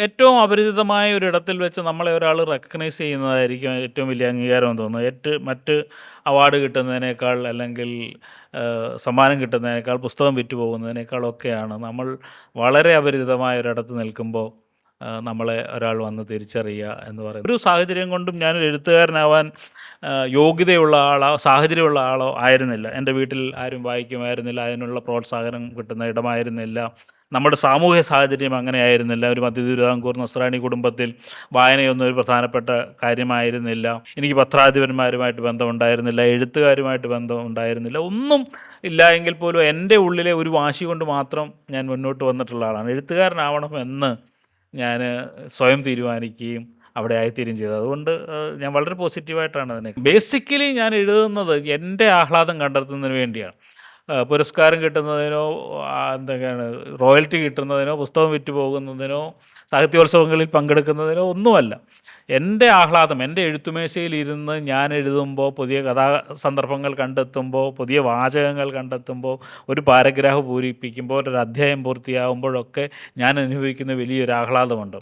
ഏറ്റവും അപരിചിതമായ ഒരിടത്തിൽ വെച്ച് നമ്മളെ ഒരാൾ റെക്കഗ്നൈസ് ചെയ്യുന്നതായിരിക്കും ഏറ്റവും വലിയ അംഗീകാരം എന്ന് തോന്നുന്നു ഏറ്റ് മറ്റ് അവാർഡ് കിട്ടുന്നതിനേക്കാൾ അല്ലെങ്കിൽ സമ്മാനം കിട്ടുന്നതിനേക്കാൾ പുസ്തകം വിറ്റ് പോകുന്നതിനേക്കാളൊക്കെയാണ് നമ്മൾ വളരെ അപരിചിതമായ ഒരിടത്ത് നിൽക്കുമ്പോൾ നമ്മളെ ഒരാൾ വന്ന് തിരിച്ചറിയുക എന്ന് പറയുന്നത്. ഒരു സാഹചര്യം കൊണ്ടും ഞാനൊരു എഴുത്തുകാരനാവാൻ യോഗ്യതയുള്ള ആളോ സാഹചര്യമുള്ള ആളോ ആയിരുന്നില്ല. എന്റെ വീട്ടിൽ ആരും വായിക്കുമായിരുന്നില്ല. അതിനുള്ള പ്രോത്സാഹനം കിട്ടുന്ന ഇടമായിരുന്നില്ല. നമ്മുടെ സാമൂഹ്യ സാഹചര്യം അങ്ങനെ ആയിരുന്നില്ല ഒരു മധ്യ തിരുവിതാംകൂർ നസ്രാണി കുടുംബത്തിൽ വായനയൊന്നും ഒരു പ്രധാനപ്പെട്ട കാര്യമായിരുന്നില്ല. എനിക്ക് പത്രാധിപന്മാരുമായിട്ട് ബന്ധമുണ്ടായിരുന്നില്ല. എഴുത്തുകാരുമായിട്ട് ബന്ധം ഉണ്ടായിരുന്നില്ല ഒന്നും ഇല്ല എങ്കിൽ പോലും എന്റെ ഉള്ളിലെ ഒരു വാശി കൊണ്ട് മാത്രം ഞാൻ മുന്നോട്ട് വന്നിട്ടുള്ള ആളാണ്. എഴുത്തുകാരനാവണം എന്ന് ഞാൻ സ്വയം തീരുമാനിക്കുകയും അവിടെ ആയിത്തീരുകയും ചെയ്തത് അതുകൊണ്ട് ഞാൻ വളരെ പോസിറ്റീവായിട്ടാണ് അതിനെ. ബേസിക്കലി ഞാൻ എഴുതുന്നത് എന്റെ ആഹ്ലാദം കണ്ടെത്തുന്നതിന് വേണ്ടിയാണ്. പുരസ്കാരം കിട്ടുന്നതിനോ എന്തൊക്കെയാണ് റോയൽറ്റി കിട്ടുന്നതിനോ പുസ്തകം വിറ്റ് പോകുന്നതിനോ സാഹിത്യോത്സവങ്ങളിൽ പങ്കെടുക്കുന്നതിനോ ഒന്നുമല്ല. എന്റെ ആഹ്ലാദം എന്റെ എഴുത്തുമേശയിൽ ഇരുന്ന് ഞാൻ എഴുതുമ്പോൾ പുതിയ കഥാ സന്ദർഭങ്ങൾ കണ്ടെത്തുമ്പോൾ പുതിയ വാചകങ്ങൾ കണ്ടെത്തുമ്പോൾ ഒരു പാരഗ്രാഫ് പൂരിപ്പിക്കുമ്പോൾ ഒരു അധ്യായം പൂർത്തിയാകുമ്പോഴൊക്കെ ഞാൻ അനുഭവിക്കുന്ന വലിയൊരു ആഹ്ലാദമുണ്ട്.